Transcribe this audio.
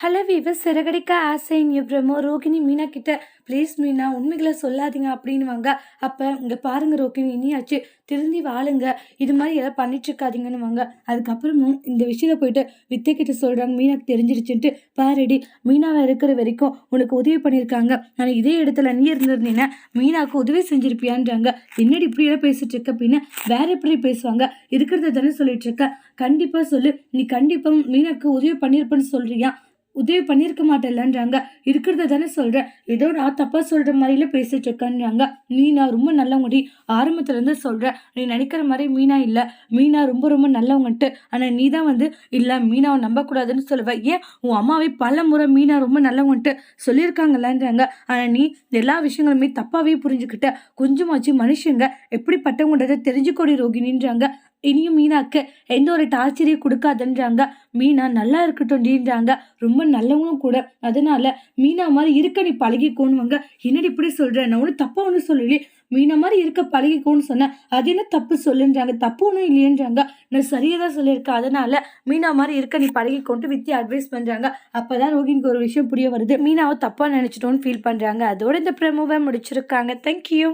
Hello viewer Siragadikka ஆசைன்னு promo Rohini Meena கிட்ட please Meena உண்மைகளை சொல்லாதீங்க அப்படின்னுவாங்க. அப்போ இங்கே பாருங்க ரோகிணி இனியாச்சு திருந்தி வாழுங்க. இது மாதிரி எல்லாம் பண்ணிட்டு இருக்காதீங்கன்னுவாங்க அதுக்கப்புறமும் இந்த விஷயத்தை போயிட்டு வித்தை கிட்ட சொல்கிறாங்க மீனாக்கு தெரிஞ்சிருச்சுன்ட்டு பாரடி மீனாவை இருக்கிற வரைக்கும் உனக்கு உதவி பண்ணியிருக்காங்க. ஆனால் இதே இடத்துல நீ இருந்திருந்தீங்கன்னா மீனாவுக்கு உதவி செஞ்சிருப்பியான்றாங்க. என்னடி இப்படியெல்லாம் பேசிட்டு இருக்க அப்படின்னு வேற எப்படி பேசுவாங்க. இருக்கிறத தானே சொல்லிட்டு இருக்க கண்டிப்பாக சொல்லு. நீ கண்டிப்பாக மீனாக்கு உதவி பண்ணியிருப்பேன்னு சொல்கிறியா உதவி பண்ணியிருக்க மாட்டேன்லன்றாங்க இருக்கிறத தானே சொல்கிறேன் ஏதோ நான் தப்பாக சொல்கிற மாதிரில பேசிட்டு இருக்கேன்றாங்க மீனா ரொம்ப நல்லவங்கடி. ஆரம்பத்துலேருந்து சொல்கிறேன் நீ நினைக்கிற மாதிரி மீனா இல்லை. மீனா ரொம்ப ரொம்ப நல்லவங்கன்ட்டு. ஆனால் நீ தான் வந்து இல்லை மீனாவை நம்பக்கூடாதுன்னு சொல்லுவேன் ஏன்? உன் அம்மாவே பல முறை மீனா ரொம்ப நல்லவங்கன்ட்டு சொல்லியிருக்காங்கல்லன்றாங்க. ஆனால் நீ எல்லா விஷயங்களுமே தப்பாகவே புரிஞ்சுக்கிட்ட. கொஞ்சமாச்சு மனுஷங்க எப்படிப்பட்டவங்கன்றதை தெரிஞ்சுக்கொடி ரோகிணின்றாங்க. இனியும் மீனாக்கு எந்த ஒரு டார்ச்சரையும் கொடுக்காதுன்றாங்க. மீனா நல்லா இருக்கட்டும்ன்றாங்க ரொம்ப நல்லவங்களும் கூட. அதனால மீனா மாதிரி இருக்க நீ பழகிக்கோணுவாங்க என்னடி இப்படி சொல்ற? நான் ஒன்றும் தப்பா ஒன்றும் சொல்லலையே. மீனா மாதிரி இருக்க பழகிக்கோன்னு சொன்னேன் அது என்ன தப்பு சொல்லுன்றாங்க? தப்பு ஒன்றும் இல்லையன்றாங்க. நான் சரியாக தான் சொல்லியிருக்கேன். அதனால மீனா மாதிரி இருக்க நீ பழகிக்கொண்டு வித்தியா அட்வைஸ் பண்ணுறாங்க அப்போ தான் ரோகிணிக்கு ஒரு விஷயம் புரிய வருது. மீனாவை தப்பாக நினச்சிட்டோன்னு ஃபீல் பண்ணுறாங்க அதோட இந்த ப்ரெமோவை முடிச்சிருக்காங்க. தேங்க்யூ